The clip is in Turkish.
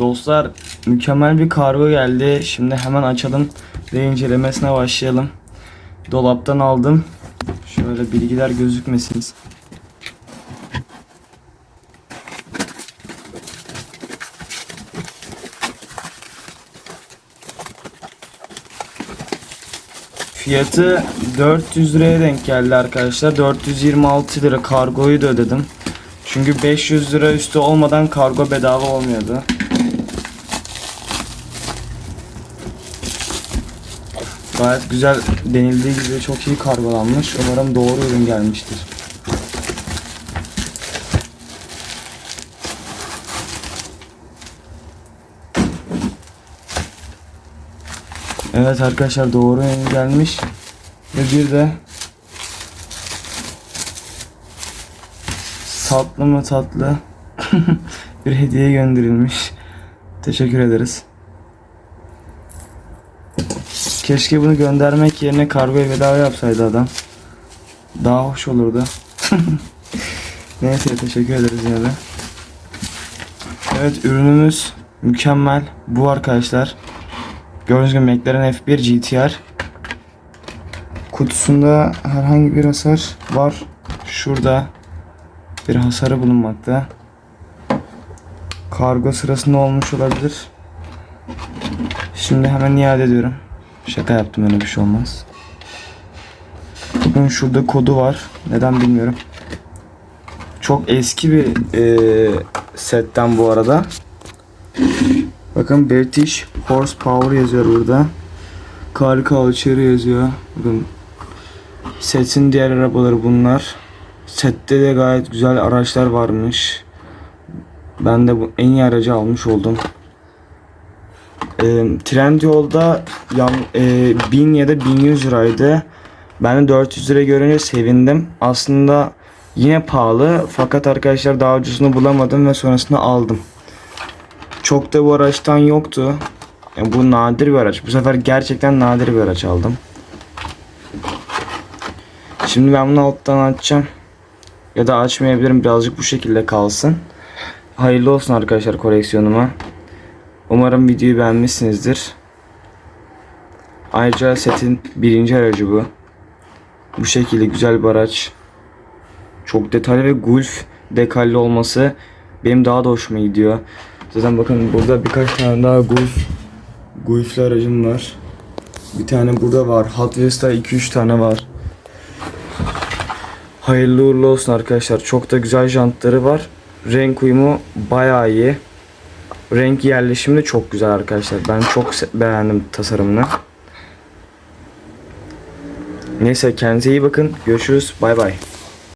Dostlar mükemmel bir kargo geldi. Şimdi hemen açalım ve incelemesine başlayalım. Dolaptan aldım. Şöyle bilgiler gözükmesin. Fiyatı 400 liraya denk geldi arkadaşlar. 426 lira kargoyu da ödedim. Çünkü 500 lira üstü olmadan kargo bedava olmuyordu. Gayet güzel denildiği gibi çok iyi kargolanmış. Umarım doğru ürün gelmiştir. Evet arkadaşlar doğru ürün gelmiş. Ve bir de tatlı mı tatlı bir hediye gönderilmiş. Teşekkür ederiz. Keşke bunu göndermek yerine kargoya bedava yapsaydı adam. Daha hoş olurdu. Neyse teşekkür ederiz yine de. Evet ürünümüz mükemmel. Bu arkadaşlar. Gördüğünüz gibi McLaren F1 GTR. Kutusunda herhangi bir hasar var. Şurada bir hasarı bulunmakta. Kargo sırasında olmuş olabilir. Şimdi hemen iade ediyorum. Şaka yaptım öyle bir şey olmaz. Bakın şurada kodu var. Neden bilmiyorum. Çok eski bir eee, setten bu arada. Bakın British Horsepower yazıyor burada. Car Culture yazıyor. Bakın setin diğer arabaları bunlar. Sette de gayet güzel araçlar varmış. Ben de bu en iyi aracı almış oldum. E, Trendyol'da yan, e, 1000 ya da 1100 liraydı. Ben de 400 lira görünce sevindim. Aslında yine pahalı fakat arkadaşlar daha ucuzunu bulamadım ve sonrasında aldım. Çok da bu araçtan yoktu. Yani bu nadir bir araç. Bu sefer gerçekten nadir bir araç aldım. Şimdi ben bunu alttan açacağım. Ya da açmayabilirim birazcık bu şekilde kalsın. Hayırlı olsun arkadaşlar koleksiyonuma. Umarım videoyu beğenmişsinizdir. Ayrıca setin birinci aracı bu. Bu şekilde güzel bir araç. Çok detaylı ve Golf dekalli olması benim daha da hoşuma gidiyor. Zaten bakın burada birkaç tane daha Golf Golf'li aracım var. Bir tane burada var. Hot Wheels'ta 2-3 tane var. Hayırlı uğurlu olsun arkadaşlar. Çok da güzel jantları var. Renk uyumu bayağı iyi. Renk yerleşimi de çok güzel arkadaşlar. Ben çok beğendim tasarımını. Neyse kendinize iyi bakın. Görüşürüz. Bay bay.